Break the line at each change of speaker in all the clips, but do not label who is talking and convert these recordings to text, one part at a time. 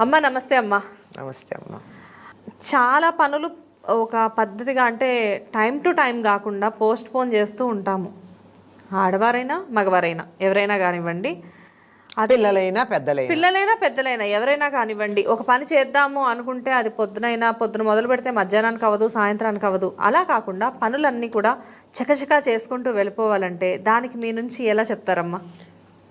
అమ్మ నమస్తే అమ్మ.
నమస్తే అమ్మ.
చాలా పనులు ఒక పద్ధతిగా అంటే టైం టు టైం కాకుండా పోస్ట్ పోన్ చేస్తూ ఉంటాము. ఆడవారైనా మగవారైనా ఎవరైనా కానివ్వండి.
పిల్లలైనా పెద్దలైనా.
పిల్లలైనా పెద్దలైనా ఎవరైనా కానివ్వండి. ఒక పని చేద్దాము అనుకుంటే అది పొద్దునైనా పొద్దున మొదలు పెడితే మధ్యాహ్నానికి అవ్వదు సాయంత్రానికి అవ్వదు. అలా కాకుండా పనులన్నీ కూడా చకచకా చేసుకుంటూ వెళ్ళిపోవాలంటే దానికి మీ నుంచి ఎలా చెప్తారమ్మా?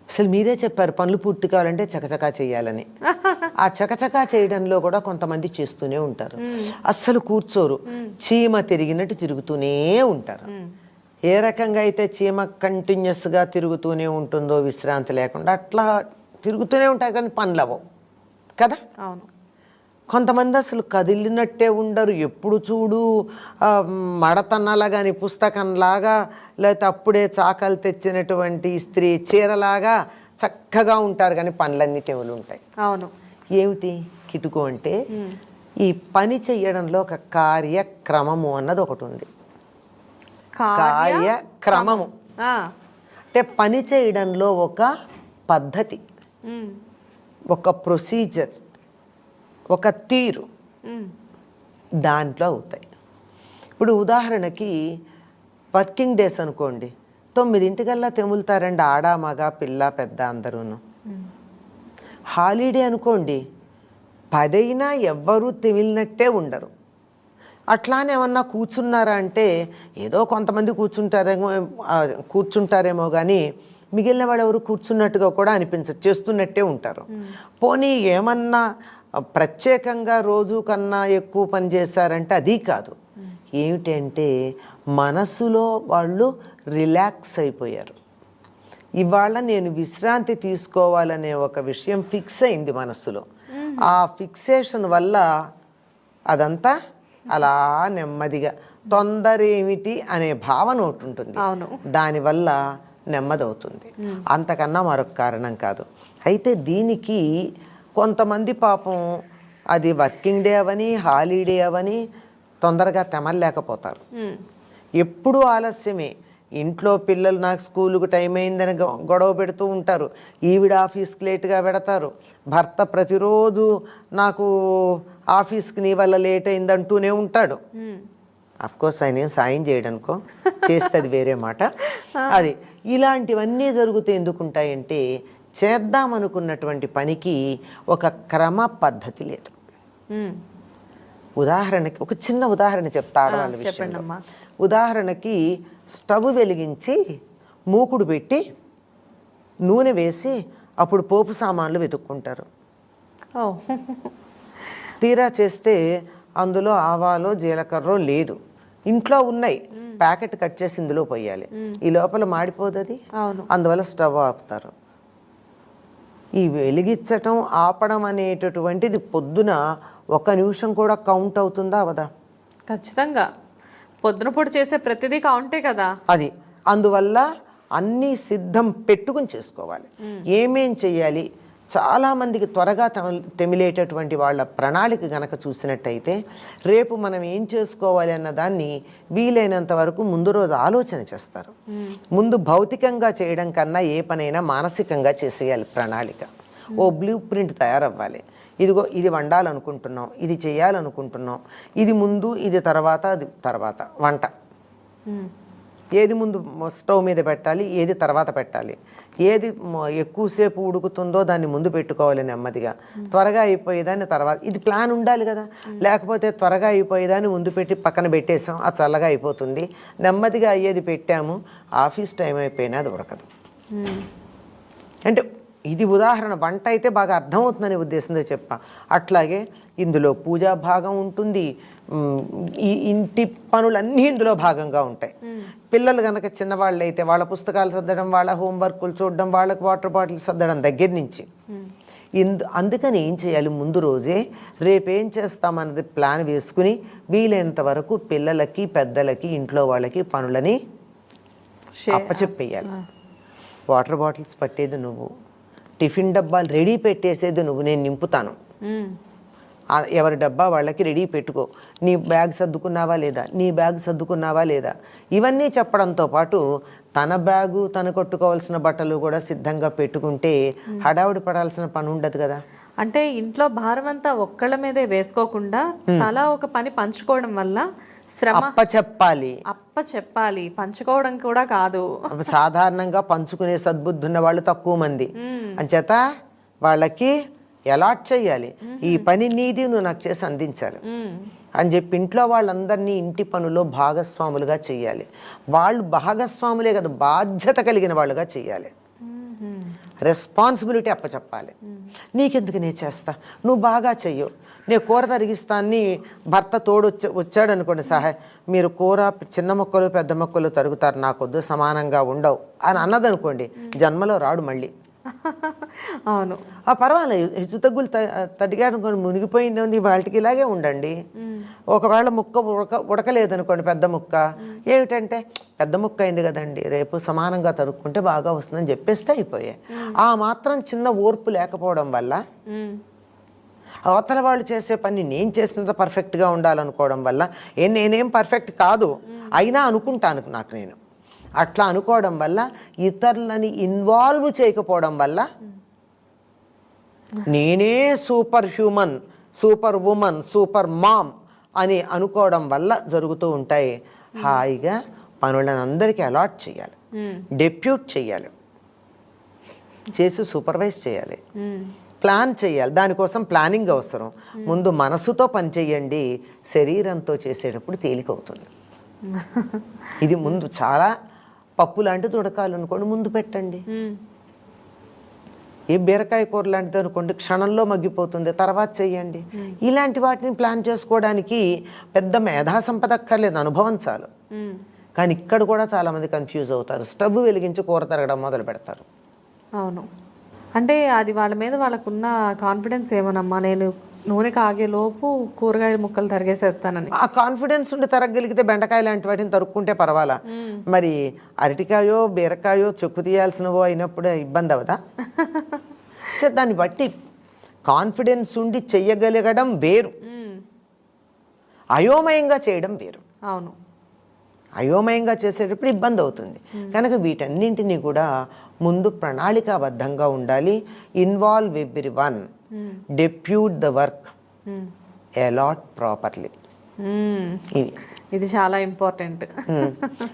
అసలు మీరే చెప్పారు పనులు పూర్తి కావాలంటే చకచకా చేయాలని. ఆ చకచకా చేయడంలో కూడా కొంతమంది చేస్తూనే ఉంటారు. అస్సలు కూర్చోరు. చీమ తిరిగినట్టు తిరుగుతూనే ఉంటారు. ఏ రకంగా అయితే చీమ కంటిన్యూస్గా తిరుగుతూనే ఉంటుందో విశ్రాంతి లేకుండా అట్లా తిరుగుతూనే ఉంటాయి కానీ పనులు అవ్వవు. కదా?
అవును.
కొంతమంది అసలు కదిలినట్టే ఉండరు. ఎప్పుడు చూడు మడతన్నలా కానీ పుస్తకంలాగా లేకపోతే అప్పుడే చాకలు తెచ్చినటువంటి స్త్రీ చీరలాగా చక్కగా ఉంటారు కానీ పనులన్నీ తెవులు ఉంటాయి.
అవును.
ఏమిటి? కిటుకు అంటే ఈ పని చెయ్యడంలో ఒక కార్యక్రమము అన్నది ఒకటి ఉంది
కార్య
కార్యక్రమము అంటే పని చేయడంలో ఒక పద్ధతి ఒక ప్రొసీజర్ ఒక తీరు దాంట్లో అవుతాయి. ఇప్పుడు ఉదాహరణకి వర్కింగ్ డేస్ అనుకోండి తొమ్మిదింటికల్లా తెములుతారండి ఆడ మగ పిల్ల పెద్ద అందరూను. హాలిడే అనుకోండి పదైనా ఎవ్వరూ తెమిలినట్టే ఉండరు. అట్లానే ఏమన్నా కూర్చున్నారా అంటే ఏదో కొంతమంది కూర్చుంటారేమో కూర్చుంటారేమో కానీ మిగిలిన వాళ్ళు ఎవరు కూర్చున్నట్టుగా కూడా అనిపించదు చేస్తున్నట్టే ఉంటారు. పోనీ ఏమన్నా ప్రత్యేకంగా రోజు కన్నా ఎక్కువ పని చేశారంటే అది కాదు. ఏమిటంటే మనసులో వాళ్ళు రిలాక్స్ అయిపోయారు. ఇవాళ నేను విశ్రాంతి తీసుకోవాలనే ఒక విషయం ఫిక్స్ అయింది మనసులో. ఆ ఫిక్సేషన్ వల్ల అదంతా అలా నెమ్మదిగా తొందర ఏమిటి అనే భావన ఒకటి ఉంటుంది. దానివల్ల నెమ్మదవుతుంది. అంతకన్నా మరొక కారణం కాదు. అయితే దీనికి కొంతమంది పాపం అది వర్కింగ్ డే అవని హాలిడే అవని తొందరగా తెమలేకపోతారు ఎప్పుడూ ఆలస్యమే. ఇంట్లో పిల్లలు నాకు స్కూలుకు టైం అయిందని గొ- గొడవ పెడుతూ ఉంటారు. ఈవిడ ఆఫీస్కి లేట్గా పెడతారు భర్త ప్రతిరోజు నాకు ఆఫీస్కి నీ వల్ల లేట్ అయిందంటూనే ఉంటాడు. కోర్స్ ఆయన ఏం సాయం చేయడానికో చేస్తే అది వేరే మాట. అది ఇలాంటివన్నీ జరుగుతూ ఎందుకుంటాయంటే చేద్దాం అనుకున్నటువంటి పనికి ఒక క్రమ పద్ధతి లేదు. ఉదాహరణకి ఒక చిన్న ఉదాహరణ చెప్తా ఆడవాళ్ళ
చెప్పండి
విషయంలో ఉదాహరణకి స్టవ్ వెలిగించి మూకుడు పెట్టి నూనె వేసి అప్పుడు పోపు సామాన్లు వెతుక్కుంటారు. తీరా చేస్తే అందులో ఆవాలో జీలకర్ర లేదు. ఇంట్లో ఉన్నాయి. ప్యాకెట్ కట్ చేసి ఇందులో పోయాలి. ఈ లోపల మాడిపోదు అది అందువల్ల స్టవ్ ఆపుతారు. ఈ వెలిగించటం ఆపడం అనేటటువంటిది పొద్దున ఒక నిమిషం కూడా కౌంట్ అవుతుందా అవదా?
ఖచ్చితంగా. పొద్దున పూట చేసే ప్రతిదీ కౌంటే కదా.
అది. అందువల్ల అన్నీ సిద్ధం పెట్టుకుని చేసుకోవాలి. ఏమేం చెయ్యాలి? చాలామందికి త్వరగా తెమ- తెమిలేటటువంటి వాళ్ళ ప్రణాళిక గనక చూసినట్టయితే రేపు మనం ఏం చేసుకోవాలి అన్న దాన్ని వీలైనంత వరకు ముందు రోజు ఆలోచన చేస్తారు. ముందు భౌతికంగా చేయడం కన్నా ఏ పనైనా మానసికంగా చేసేయాలి ప్రణాళిక. ఓ బ్లూ ప్రింట్ తయారవ్వాలి. ఇదిగో ఇది వండాలనుకుంటున్నాం ఇది చేయాలనుకుంటున్నాం ఇది ముందు ఇది తర్వాత అది తర్వాత వంట. ఏది ముందు స్టవ్ మీద పెట్టాలి ఏది తర్వాత పెట్టాలి. ఏది ఎక్కువసేపు ఉడుకుతుందో దాన్ని ముందు పెట్టుకోవాలి నెమ్మదిగా. త్వరగా అయిపోయేదాన్ని తర్వాత ఇది ప్లాన్ ఉండాలి కదా. లేకపోతే త్వరగా అయిపోయేదాన్ని ముందు పెట్టి పక్కన పెట్టేసాం అది చల్లగా అయిపోతుంది. నెమ్మదిగా అయ్యేది పెట్టాము ఆఫీస్ టైం అయిపోయినా అది ఉడకదు. అంటే ఇది ఉదాహరణ. వంట అయితే బాగా అర్థమవుతుందనే ఉద్దేశంతో చెప్పా. అట్లాగే ఇందులో పూజా భాగం ఉంటుంది. ఈ ఇంటి పనులన్నీ ఇందులో భాగంగా ఉంటాయి. పిల్లలు కనుక చిన్నవాళ్ళు అయితే వాళ్ళ పుస్తకాలు సర్దడం వాళ్ళ హోంవర్కులు చూడడం వాళ్ళకి వాటర్ బాటిల్ సర్దడం దగ్గర నుంచి. ఇందు అందుకని ఏం చేయాలి? ముందు రోజే రేపేం చేస్తామన్నది ప్లాన్ వేసుకుని వీలైనంత వరకు పిల్లలకి పెద్దలకి ఇంట్లో వాళ్ళకి పనులని అప్పచెప్పేయాలి. వాటర్ బాటిల్స్ పట్టేది నువ్వు. టిఫిన్ డబ్బాలు రెడీ పెట్టేసేది నువ్వు నేను నింపుతాను. ఎవరి డబ్బా వాళ్ళకి రెడీ పెట్టుకో. నీ బ్యాగ్ సర్దుకున్నావా లేదా? నీ బ్యాగ్ సర్దుకున్నావా లేదా? ఇవన్నీ చెప్పడంతో పాటు తన బ్యాగు తను కొట్టుకోవాల్సిన బట్టలు కూడా సిద్ధంగా పెట్టుకుంటే హడావుడి పడాల్సిన పని ఉండదు కదా.
అంటే ఇంట్లో భారం అంతా ఒక్కళ్ళ మీదే వేసుకోకుండా తలా ఒక పని పంచుకోవడం వల్ల శ్రమ.
అప్ప చెప్పాలి.
అప్ప చెప్పాలి. పంచుకోవడం కూడా కాదు.
సాధారణంగా పంచుకునే సద్బుద్ధి ఉన్న వాళ్ళు తక్కువ మంది. అంచేత వాళ్ళకి అలాట్ చేయాలి ఈ పని నీది నువ్వు నాకు చేసి అందించాలి. అని చెప్పి ఇంట్లో వాళ్ళందరినీ ఇంటి పనులో భాగస్వాములుగా చేయాలి వాళ్ళు భాగస్వాములే కదా బాధ్యత కలిగిన వాళ్ళుగా చేయాలి రెస్పాన్సిబిలిటీ అప్పచెప్పాలి. నీకెందుకు నేను చేస్తా? నువ్వు బాగా చెయ్యు. నేను కూర తరిగిస్తాన్ని భర్త తోడు వచ్చి వచ్చాడు అనుకోండి సహాయ మీరు కూర చిన్న మొక్కలు పెద్ద మొక్కలు తరుగుతారు నాకొద్దు సమానంగా ఉండవు అని అన్నదనుకోండి జన్మలో రాడు మళ్ళీ.
అవును.
ఆ పర్వాలేదు. హెచ్చు తగ్గులు తడిగారు మునిగిపోయింది ఉంది వాళ్ళకి ఇలాగే ఉండండి. ఒకవేళ ముక్క ఉడక ఉడకలేదనుకోండి పెద్ద ముక్క. ఏమిటంటే పెద్ద ముక్క అయింది కదండి రేపు సమానంగా తరుక్కుంటే బాగా వస్తుందని చెప్పేస్తే అయిపోయాయి ఆ మాత్రం చిన్న ఓర్పు లేకపోవడం వల్ల. అవతల వాళ్ళు చేసే పని నేను చేసినంత పర్ఫెక్ట్గా ఉండాలనుకోవడం వల్ల ఏ నేనేం పర్ఫెక్ట్ కాదు. అయినా అనుకుంటాను నాకు నేను. అట్లా అనుకోవడం వల్ల ఇతరులని ఇన్వాల్వ్ చేయకపోవడం వల్ల నేనే super human super woman super mom అని అనుకోవడం వల్ల జరుగుతూ ఉంటాయి. హాయిగా పనులను అందరికీ అలాట్ చేయాలి. డెప్యూట్ చేయాలి. చేసి సూపర్వైజ్ చేయాలి. ప్లాన్ చేయాలి. దానికోసం ప్లానింగ్ అవసరం. ముందు మనసుతో పని చేయండి. శరీరంతో చేసేటప్పుడు తేలికవుతుంది ఇది ముందు చాలా పప్పు లాంటిది ఉడకాలనుకోండి ముందు పెట్టండి. ఏ బీరకాయ కూర లాంటిది అనుకోండి క్షణంలో మగ్గిపోతుంది తర్వాత చెయ్యండి. ఇలాంటి వాటిని ప్లాన్ చేసుకోవడానికి పెద్ద మేధా సంపద అక్కర్లేదు అనుభవం చాలు. కానీ ఇక్కడ కూడా చాలామంది కన్ఫ్యూజ్ అవుతారు. స్టవ్ వెలిగించి కూర తరగడం మొదలు పెడతారు.
అవును. అంటే అది వాళ్ళ మీద వాళ్ళకున్న కాన్ఫిడెన్స్ ఏమోనమ్మా? నేను నూనె కాగే లోపు కూరగాయల ముక్కలు తరిగేసేస్తానని.
ఆ కాన్ఫిడెన్స్ ఉండి తరగలిగితే బెండకాయ లాంటి వాటిని తరుక్కుంటే పర్వాలా? మరి అరటికాయో బీరకాయో చెక్కు తీయాల్సినవో అయినప్పుడు ఇబ్బంది అవదా? దాన్ని బట్టి కాన్ఫిడెన్స్ ఉండి చెయ్యగలగడం వేరు. అయోమయంగా చేయడం వేరు.
అవును.
అయోమయంగా చేసేటప్పుడు ఇబ్బంది అవుతుంది. కనుక వీటన్నింటినీ కూడా ముందు ప్రణాళికాబద్ధంగా ఉండాలి. Involve everyone depute the work. Allot properly. ఇవి.
ఇది చాలా ఇంపార్టెంట్
ఉమ్.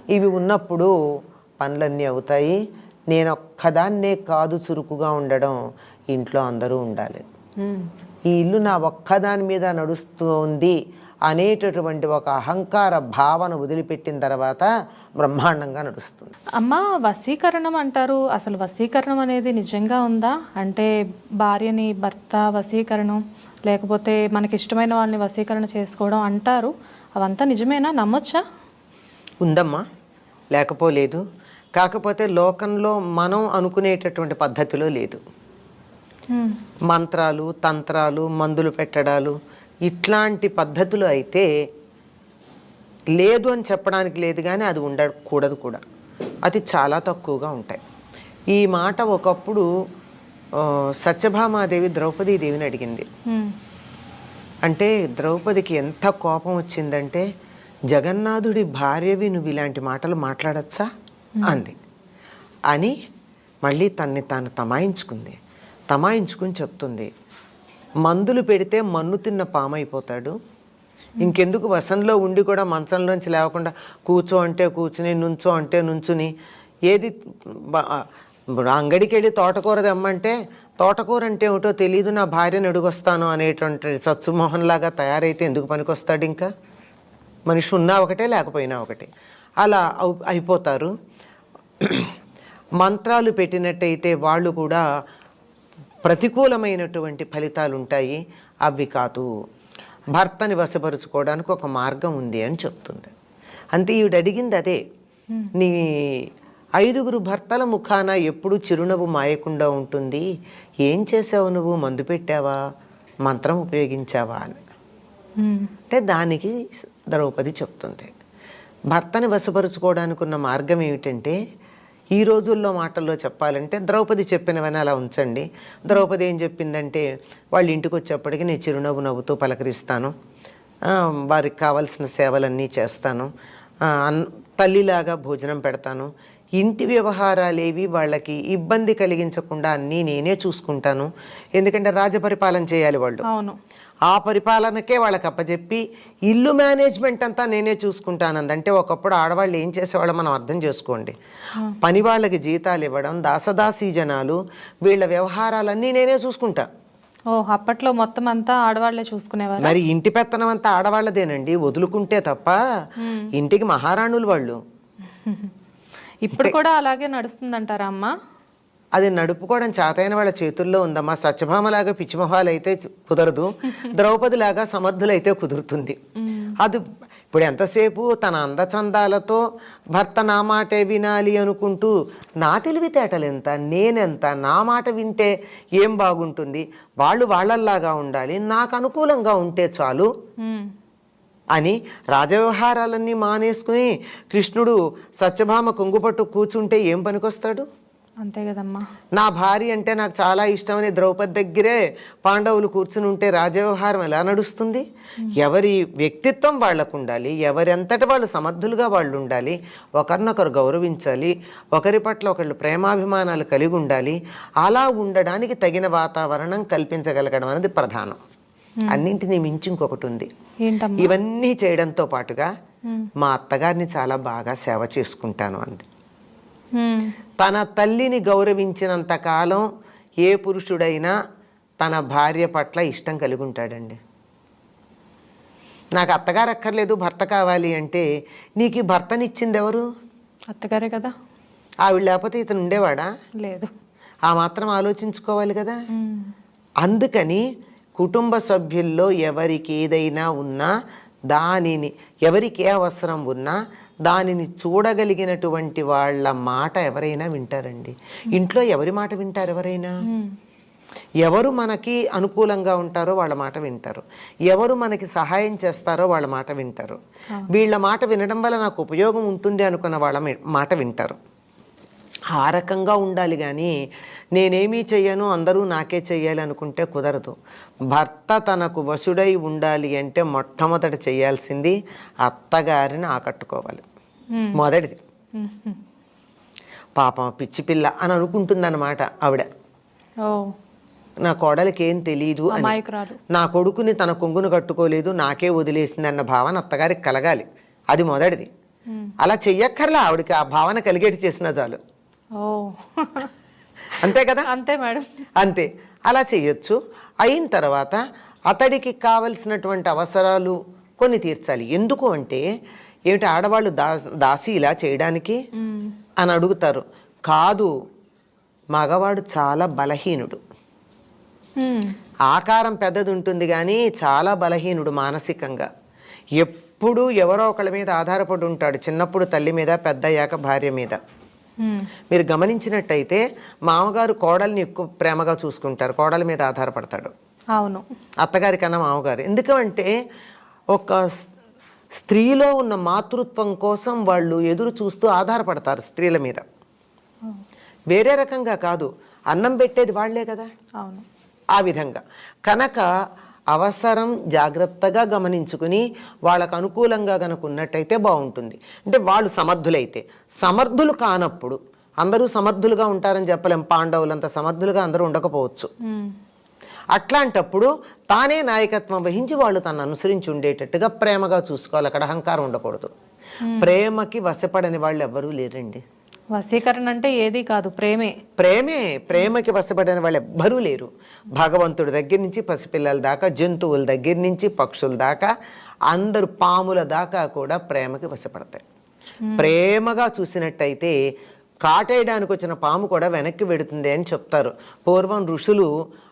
ఇవి ఉన్నప్పుడు పనులన్నీ అవుతాయి. నేను ఒక్కదాన్నే కాదు చురుకుగా ఉండడం ఇంట్లో అందరూ ఉండాలి.
మ్మ్.
ఈ ఇల్లు నా ఒక్కదాని మీద నడుస్తుంది అనేటటువంటి ఒక అహంకార భావన వదిలిపెట్టిన తర్వాత బ్రహ్మాండంగా నడుస్తుంది.
అమ్మ వశీకరణం అంటారు. అసలు వశీకరణం అనేది నిజంగా ఉందా? అంటే భార్యని భర్త వశీకరణం లేకపోతే మనకి ఇష్టమైన వాళ్ళని వశీకరణ చేసుకోవడం అంటారు. అవంతా నిజమేనా? నమ్మొచ్చా?
ఉందమ్మా లేకపోలేదు. కాకపోతే లోకంలో మనం అనుకునేటటువంటి పద్ధతిలో లేదు. మంత్రాలు తంత్రాలు మందులు పెట్టడాలు ఇట్లాంటి పద్ధతులు అయితే లేదు అని చెప్పడానికి లేదు కానీ అది ఉండకూడదు కూడా. అది చాలా తక్కువగా ఉంటాయి. ఈ మాట ఒకప్పుడు సత్యభామాదేవి ద్రౌపదీదేవిని అడిగింది. అంటే ద్రౌపదికి ఎంత కోపం వచ్చిందంటే జగన్నాథుడి భార్యవి నువ్వు ఇలాంటి మాటలు మాట్లాడచ్చా? అంది. అని మళ్ళీ తన్ని తాను తమాయించుకుంది. తమాయించుకుని చెప్తుంది. మందులు పెడితే మన్ను తిన్న పామైపోతాడు. ఇంకెందుకు వసంలో ఉండి కూడా మంచంలోంచి లేవకుండా కూర్చో అంటే కూర్చుని నుంచో అంటే నుంచుని ఏది అంగడికి వెళ్ళి తోటకూర తెమ్మంటే తోటకూర అంటే ఏమిటో తెలియదు నా భార్యను అడుగొస్తాను అనేటువంటి సత్సుమోహన్లాగా తయారైతే ఎందుకు పనికొస్తాడు ఇంకా? మనిషి ఉన్నా ఒకటే లేకపోయినా ఒకటే. అలా అవు- అయిపోతారు. మంత్రాలు పెట్టినట్టయితే వాళ్ళు కూడా ప్రతికూలమైనటువంటి ఫలితాలు ఉంటాయి అవి కాదు. భర్తని వశపరుచుకోవడానికి ఒక మార్గం ఉంది అని చెప్తుంది. అంతే ఈవిడ అడిగింది అదే. నీ ఐదుగురు భర్తల ముఖాన ఎప్పుడు చిరునవ్వు మాయకుండా ఉంటుంది. ఏం చేసావు నువ్వు? మందు పెట్టావా? మంత్రం ఉపయోగించావా అని. అంటే దానికి ద్రౌపది చెప్తుంది. భర్తని వశపరుచుకోవడానికి ఉన్న మార్గం ఏమిటంటే ఈ రోజుల్లో మాటల్లో చెప్పాలంటే ద్రౌపది చెప్పినవని అలా ఉంచండి. ద్రౌపది ఏం చెప్పిందంటే వాళ్ళ ఇంటికి వచ్చేప్పటికి నేను చిరునవ్వు నవ్వుతూ పలకరిస్తాను. వారికి కావలసిన సేవలన్నీ చేస్తాను. తల్లిలాగా భోజనం పెడతాను. ఇంటి వ్యవహారాలేవి వాళ్ళకి ఇబ్బంది కలిగించకుండా అన్నీ నేనే చూసుకుంటాను. ఎందుకంటే రాజపరిపాలన చేయాలి వాళ్ళు.
అవును.
ఆ పరిపాలనకే వాళ్ళకి అప్పచెప్పి ఇల్లు మేనేజ్మెంట్ అంతా నేనే చూసుకుంటానంది. అంటే ఒకప్పుడు ఆడవాళ్ళు ఏం చేసేవాళ్ళో మనం అర్థం చేసుకోండి. పని వాళ్ళకి జీతాలు ఇవ్వడం దాసదాసీ జనాలు వీళ్ళ వ్యవహారాలన్నీ నేనే చూసుకుంటా.
ఓ అప్పట్లో మొత్తం అంతా ఆడవాళ్ళే చూసుకునేవారు?
మరి ఇంటి పెత్తనం అంతా ఆడవాళ్ళదేనండి. వదులుకుంటే తప్ప ఇంటికి మహారాణులు వాళ్ళు.
ఇప్పుడు కూడా అలాగే నడుస్తుందంటారా అమ్మా?
అది నడుపుకోవడం చేతైన వాళ్ళ చేతుల్లో ఉందమ్మా. సత్యభామలాగా పిచ్చిమొహాలు అయితే కుదరదు. ద్రౌపదిలాగా సమర్థులైతే కుదురుతుంది. అది ఇప్పుడు ఎంతసేపు తన అందచందాలతో భర్త నా మాటే వినాలి అనుకుంటూ నా తెలివితేటలు ఎంత నేనెంత నా మాట వింటే ఏం బాగుంటుంది? వాళ్ళు వాళ్ళల్లాగా ఉండాలి నాకు అనుకూలంగా ఉంటే చాలు. అని రాజవ్యవహారాలన్నీ మానేసుకుని కృష్ణుడు సత్యభామ కొంగుపట్టు కూర్చుంటే ఏం పనికొస్తాడు?
అంతే కదమ్మా.
నా భార్య అంటే నాకు చాలా ఇష్టమని ద్రౌపది దగ్గరే పాండవులు కూర్చుని ఉంటే రాజవ్యవహారం ఎలా నడుస్తుంది? ఎవరి వ్యక్తిత్వం వాళ్ళకు ఉండాలి ఎవరంతటి వాళ్ళు సమర్థులుగా వాళ్ళు ఉండాలి ఒకరినొకరు గౌరవించాలి ఒకరి పట్ల ఒకళ్ళు ప్రేమాభిమానాలు కలిగి ఉండాలి అలా ఉండడానికి తగిన వాతావరణం కల్పించగలగడం అనేది ప్రధానం. అన్నింటినీ మించి ఇంకొకటి ఉంది. ఇవన్నీ చేయడంతో పాటుగా మా అత్తగారిని చాలా బాగా సేవ చేసుకుంటాను అంది. తన తల్లిని గౌరవించినంత కాలం ఏ పురుషుడైనా తన భార్య పట్ల ఇష్టం కలిగి ఉంటాడండి నాకు అత్తగారు అక్కర్లేదు భర్త కావాలి అంటే నీకు ఈ భర్తనిచ్చింది ఎవరు
అత్తగారే కదా.
ఆవిడ లేకపోతే ఇతను ఉండేవాడా?
లేదు.
ఆ మాత్రం ఆలోచించుకోవాలి కదా. అందుకని కుటుంబ సభ్యుల్లో ఎవరికి ఏదైనా ఉన్నా దానిని ఎవరికి ఏ అవసరం ఉన్నా దానిని చూడగలిగినటువంటి వాళ్ళ మాట ఎవరైనా వింటారండి. ఇంట్లో ఎవరి మాట వింటారు ఎవరైనా?
ఉమ్.
ఎవరు మనకి అనుకూలంగా ఉంటారో వాళ్ళ మాట వింటారు. ఎవరు మనకి సహాయం చేస్తారో వాళ్ళ మాట వింటారు. వీళ్ళ మాట వినడం వల్ల నాకు ఉపయోగం ఉంటుంది అనుకున్న వాళ్ళ మాట వింటారు. ఆ రకంగా ఉండాలి కానీ నేనేమీ చెయ్యను అందరూ నాకే చెయ్యాలి అనుకుంటే కుదరదు. భర్త తనకు వశుడై ఉండాలి అంటే మొట్టమొదట చేయాల్సింది అత్తగారిని ఆకట్టుకోవాలి. మొదటిది. పాపం పిచ్చి పిల్ల అని అనుకుంటుందన్నమాట ఆవిడ. నా కోడలికి ఏం తెలియదు అని నా కొడుకుని తన కొంగును కట్టుకోలేదు నాకే వదిలేసింది అన్న భావన అత్తగారికి కలగాలి. అది మొదటిది. అలా చెయ్యక్కర్లా ఆవిడకి ఆ భావన కలిగేటి చేసిన చాలు. అంతే కదా?
అంతే మేడం.
అంతే. అలా చెయ్యొచ్చు అయిన తర్వాత అతడికి కావలసినటువంటి అవసరాలు కొన్ని తీర్చాలి. ఎందుకు అంటే ఏమిటి ఆడవాళ్ళు దా దాసి ఇలా చేయడానికి. అని అడుగుతారు. కాదు మగవాడు చాలా బలహీనుడు. ఆకారం పెద్దది ఉంటుంది కానీ చాలా బలహీనుడు మానసికంగా. ఎప్పుడూ ఎవరో ఒకళ్ళ మీద ఆధారపడి ఉంటాడు. చిన్నప్పుడు తల్లి మీద పెద్దయ్యాక భార్య మీద. మీరు గమనించినట్టయితే మామగారు కోడల్ని ఎక్కువ ప్రేమగా చూసుకుంటారు కోడల మీద ఆధారపడతాడు.
అవును.
అత్తగారి కన్నా మామగారు. ఎందుకంటే ఒక స్త్రీలో ఉన్న మాతృత్వం కోసం వాళ్ళు ఎదురు చూస్తూ ఆధారపడతారు స్త్రీల మీద. వేరే రకంగా కాదు అన్నం పెట్టేది వాళ్ళే కదా?
అవును.
ఆ విధంగా. కనుక అవసరం జాగ్రత్తగా గమనించుకుని వాళ్ళకు అనుకూలంగా కనుక ఉన్నట్టయితే బాగుంటుంది. అంటే వాళ్ళు సమర్థులైతే. సమర్థులు కానప్పుడు అందరూ సమర్థులుగా ఉంటారని చెప్పలేం. పాండవులంత సమర్థులుగా అందరూ ఉండకపోవచ్చు. అట్లాంటప్పుడు తానే నాయకత్వం వహించి వాళ్ళు తను అనుసరించి ఉండేటట్టుగా ప్రేమగా చూసుకోవాలి. అక్కడ అహంకారం ఉండకూడదు. ప్రేమకి వశపడని వాళ్ళు ఎవ్వరూ లేరండి.
వశీకరణ అంటే ఏది కాదు ప్రేమే.
ప్రేమే ప్రేమకి వశపడిన వాళ్ళు ఎవ్వరూ లేరు. భగవంతుడి దగ్గర నుంచి పసిపిల్లల దాకా జంతువుల దగ్గర నుంచి పక్షుల దాకా అందరు పాముల దాకా కూడా ప్రేమకి వశపడతాయి. ప్రేమగా చూసినట్టయితే కాటేయడానికి వచ్చిన పాము కూడా వెనక్కి వెడుతుంది అని చెప్తారు. పూర్వం ఋషులు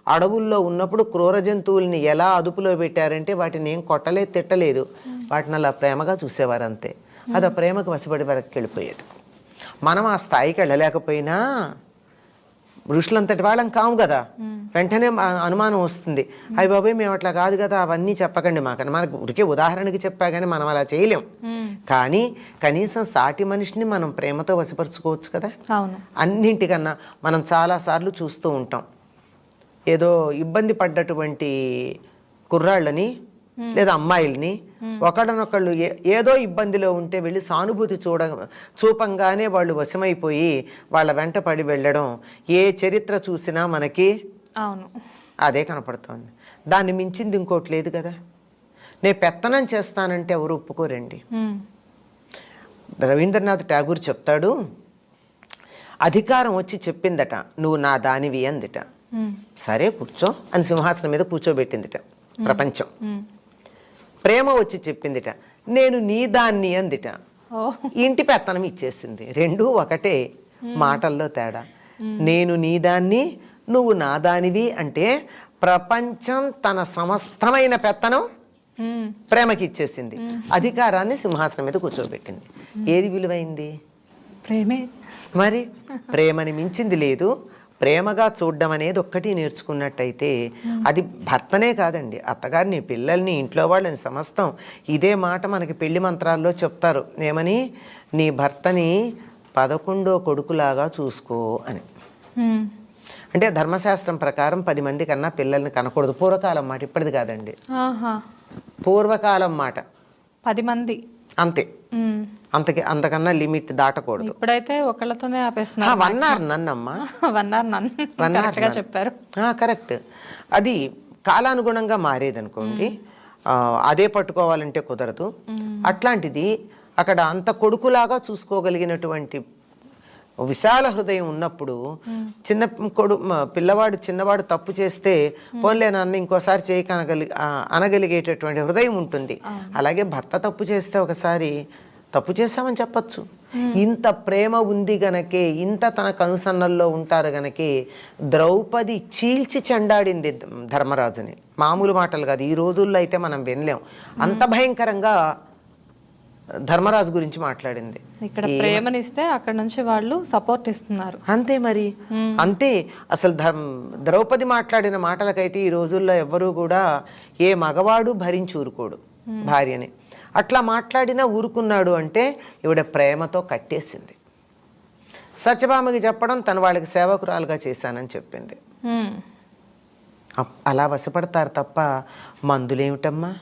అడవుల్లో ఉన్నప్పుడు క్రూర జంతువుల్ని ఎలా అదుపులో పెట్టారంటే వాటిని ఏం కొట్టలేదు తిట్టలేదు. వాటిని అలా ప్రేమగా చూసేవారు అంతే అది ఆ ప్రేమకు వశపడి వెనక్కి వెళ్ళిపోయేది. మనం ఆ స్థాయికి వెళ్ళలేకపోయినా ఋషులంతటి వాళ్ళం కాము కదా. వెంటనే అనుమానం వస్తుంది. అయ్యి బాబాయ్ మేము అట్లా కాదు కదా అవన్నీ చెప్పకండి మాకని మనకు ఉరికే ఉదాహరణకి చెప్పా కానీ మనం అలా చేయలేం. కానీ కనీసం సాటి మనిషిని మనం ప్రేమతో వశపరుచుకోవచ్చు కదా. అన్నింటికన్నా మనం చాలాసార్లు చూస్తూ ఉంటాం. ఏదో ఇబ్బంది పడ్డటువంటి కుర్రాళ్ళని లేదా అమ్మాయిల్ని. ఒకడనొకళ్ళు ఏ- ఏదో ఇబ్బందిలో ఉంటే వెళ్ళి సానుభూతి చూడ చూపంగానే వాళ్ళు వశమైపోయి వాళ్ళ వెంట పడి వెళ్ళడం ఏ చరిత్ర చూసినా మనకి
అవును.
అదే కనపడుతోంది. దాన్ని మించింది ఇంకోటి లేదు కదా. నేను పెత్తనం చేస్తానంటే ఎవరు ఒప్పుకోరండి.
ఉమ్,
రవీంద్రనాథ్ ఠాగూర్ చెప్తాడు అధికారం వచ్చి చెప్పిందట నువ్వు నా దానివి అందిట. సరే కూర్చో అని సింహాసనం మీద కూర్చోబెట్టిందిట ప్రపంచం. ప్రేమ వచ్చి చెప్పిందిట. నేను నీ దాన్ని అందిట.
ఓ.
ఇంటి పెత్తనం ఇచ్చేసింది. రెండూ ఒకటే మాటల్లో తేడా. నేను నీ దాన్ని నువ్వు నా దానివి అంటే ప్రపంచం తన సమస్తమైన పెత్తనం ప్రేమకి ఇచ్చేసింది అధికారాన్ని సింహాసనం మీద కూర్చోబెట్టింది. ఏది విలువైంది?
ప్రేమే.
మరి ప్రేమని మించింది లేదు. ప్రేమగా చూడడం అనేది ఒక్కటి నేర్చుకున్నట్టయితే అది భర్తనే కాదండి. అత్తగారిని పిల్లల్ని ఇంట్లో వాళ్ళని సమస్తం ఇదే మాట మనకి పెళ్ళి మంత్రాల్లో చెప్తారు. ఏమని? నీ భర్తని పదకొండో కొడుకులాగా చూసుకో అని. అంటే ధర్మశాస్త్రం ప్రకారం పది మంది కన్నా పిల్లల్ని కనకూడదు. పూర్వకాలం మాట ఇప్పటిది కాదండి. పూర్వకాలం మాట.
పది మంది.
అంతే. అంతకి అంతకన్నా లిమిట్ దాటకూడదు.
ఇప్పుడైతే ఒకళ్ళతోనే
ఆ,
ఆపేస్తున్నారు
వన్నారు నన్నమ్మా.
వన్ అవర్ నన్ను
వన్ అవర్
చెప్పారు.
కరెక్ట్. అది కాలానుగుణంగా మారేదనుకోండి అదే పట్టుకోవాలంటే కుదరదు. అట్లాంటిది అక్కడ అంత కొడుకులాగా చూసుకోగలిగినటువంటి విశాల హృదయం ఉన్నప్పుడు చిన్న కొడు పిల్లవాడు చిన్నవాడు తప్పు చేస్తే పోన్లే నాన్న ఇంకోసారి చేయక అనగలి ఆ, అనగలిగేటటువంటి హృదయం ఉంటుంది. అలాగే భర్త తప్పు చేస్తే ఒకసారి తప్పు చేశామని చెప్పచ్చు. ఇంత ప్రేమ ఉంది గనకే ఇంత తన కనుసన్నల్లో ఉంటారు గనకే ద్రౌపది చీల్చి చెండాడింది ధర్మరాజుని. మామూలు మాటలు కాదు ఈ రోజుల్లో అయితే మనం వినలేం. అంత భయంకరంగా ధర్మరాజు గురించి మాట్లాడింది.
ఇక్కడ ప్రేమనిస్తే అక్కడ నుంచి వాళ్ళు సపోర్ట్ ఇస్తున్నారు.
అంతే మరి. అంతే. అసలు ద్రౌపది మాట్లాడిన మాటలకైతే ఈ రోజుల్లో ఎవ్వరూ కూడా ఏ మగవాడు భరించి ఊరుకోడు భార్యని. అట్లా మాట్లాడినా ఊరుకున్నాడు అంటే ఈవిడ ప్రేమతో కట్టేసింది. సత్యభామకి చెప్పడం తను వాళ్ళకి సేవకురాలుగా చేశానని చెప్పింది. అలా వశపడతారు తప్ప మందులేమిటమ్మా?